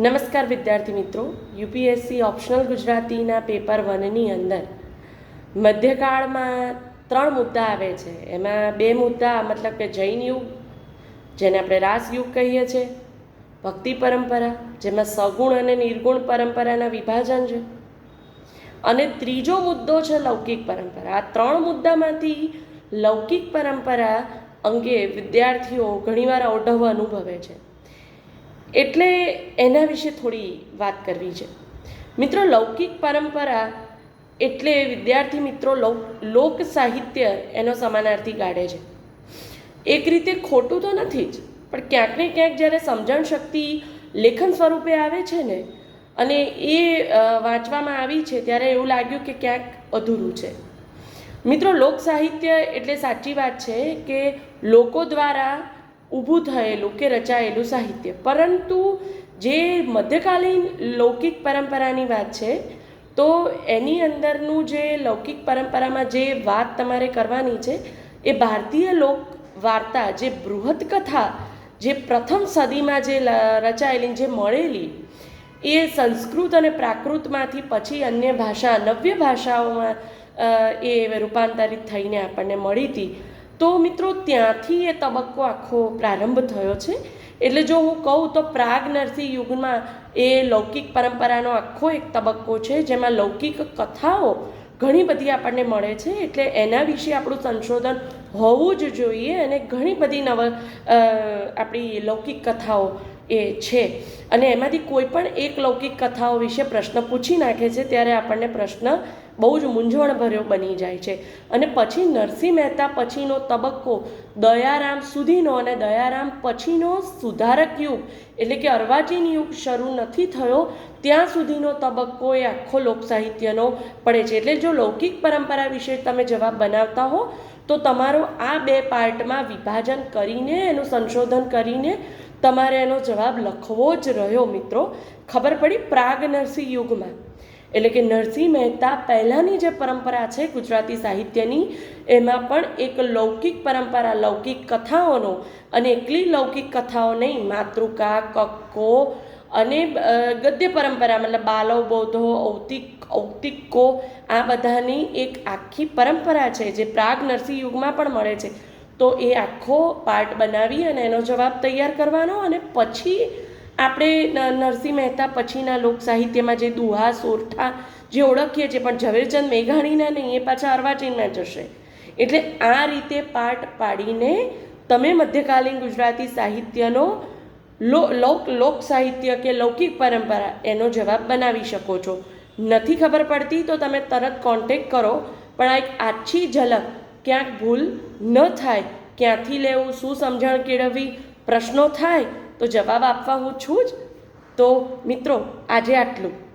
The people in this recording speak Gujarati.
નમસ્કાર વિદ્યાર્થી મિત્રો, યુપીએસસી ઓપ્શનલ ગુજરાતીના પેપર વનની અંદર. મધ્યકાળમાં ત્રણ મુદ્દા આવે છે. એમાં બે મુદ્દા, મતલબ કે જૈન યુગ, જેને આપણે રાસ યુગ કહીએ છીએ, ભક્તિ પરંપરા, જેમાં સગુણ અને નિર્ગુણ પરંપરાના વિભાજન છે. અને ત્રીજો મુદ્દો છે લૌકિક પરંપરા. આ ત્રણ મુદ્દામાંથી લૌકિક પરંપરા અંગે વિદ્યાર્થીઓ ઘણીવાર ઓઢવ અનુભવે છે. એટલે એના વિશે થોડી વાત કરવી છે. મિત્રો, લૌકિક પરંપરા એટલે વિદ્યાર્થી મિત્રો લોક સાહિત્ય એનો સમાનાર્થી કાઢે છે. એક રીતે ખોટું તો નથી જ, પણ ક્યાંક ને ક્યાંક જ્યારે સમજણ શક્તિ લેખન સ્વરૂપે આવે છે ને, અને એ વાંચવામાં આવી છે ત્યારે એવું લાગ્યું કે ક્યાંક અધૂરું છે. મિત્રો લોક સાહિત્ય એટલે સાચી વાત છે કે લોકો દ્વારા ઊભું થયેલું કે રચાયેલું સાહિત્ય. પરંતુ જે મધ્યકાલીન લૌકિક પરંપરાની વાત છે, તો એની અંદરનું જે લૌકિક પરંપરામાં જે વાત તમારે કરવાની છે, એ ભારતીય લોક વાર્તા, જે બૃહદ કથા, જે પ્રથમ સદીમાં જે રચાયેલી, જે મળેલી, એ સંસ્કૃત અને પ્રાકૃતમાંથી પછી અન્ય ભાષા, નવ્ય ભાષાઓમાં એ રૂપાંતરિત થઈને આપણને મળી હતી. તો મિત્રો ત્યાંથી એ તબક્કો આખો પ્રારંભ થયો છે. એટલે જો હું કહું તો પ્રાગ નરસિંહ યુગમાં એ લૌકિક પરંપરાનો આખો એક તબક્કો છે, જેમાં લૌકિક કથાઓ ઘણી બધી આપણને મળે છે. એટલે એના વિશે આપણું સંશોધન હોવું જ જોઈએ અને ઘણી બધી નવ આપણી લૌકિક કથાઓ એ છે. અને એમાંથી કોઈ પણ એક લૌકિક કથાઓ વિશે પ્રશ્ન પૂછી નાખે છે, ત્યારે આપણને પ્રશ્ન બહુ જ મૂંઝવણભર્યો બની જાય છે. અને પછી નરસિંહ મહેતા પછીનો તબક્કો દયારામ સુધીનો અને દયારામ પછીનો સુધારક યુગ, એટલે કે અર્વાચીન યુગ શરૂ નથી થયો, ત્યાં સુધીનો તબક્કો એ આખો લોકસાહિત્યનો પડે છે. એટલે જો લૌકિક પરંપરા વિશે તમે જવાબ બનાવતા હો, તો તમારો આ બે પાર્ટમાં વિભાજન કરીને, એનું સંશોધન કરીને તમારે એનો જવાબ લખવો જ રહ્યો મિત્રો. ખબર પડી? પ્રાગ નરસિંહ યુગમાં. એટલે કે નરસિંહ મહેતા પહેલાંની જે પરંપરા છે ગુજરાતી સાહિત્યની, એમાં પણ એક લૌકિક પરંપરા, લૌકિક કથાઓનો અને એકલી લૌકિક કથાઓ નહીં, માતૃકા, કક્કો અને ગદ્ય પરંપરા મતલબ બાલવ બોધો ઔતિક ઔતિકો આ બધાની એક આખી પરંપરા છે જે પ્રાગ નરસિંહ યુગમાં પણ મળે છે. તો એ આખો પાર્ટ બનાવી અને એનો જવાબ તૈયાર કરવાનો અને પછી આપણે નરસિંહ મહેતા પછીના લોકસાહિત્યમાં જે દુહા, સોરઠા જે ઓળખીએ છીએ, પણ ઝવેરચંદ મેઘાણીના નહીં, એ પાછા અર્વાચીનમાં જશે. એટલે આ રીતે પાઠ પાડીને તમે મધ્યકાલીન ગુજરાતી સાહિત્યનો લોક લોક સાહિત્ય કે લૌકિક પરંપરા એનો જવાબ બનાવી શકો છો. નથી ખબર પડતી તો તમે તરત કોન્ટેક કરો, પણ આ એક આછી ઝલક, ક્યાંક ભૂલ ન થાય, ક્યાંથી લેવું, શું સમજણ કેળવવી, પ્રશ્નો થાય તો જવાબ આપવા હું છું જ? તો મિત્રો આજે આટલું.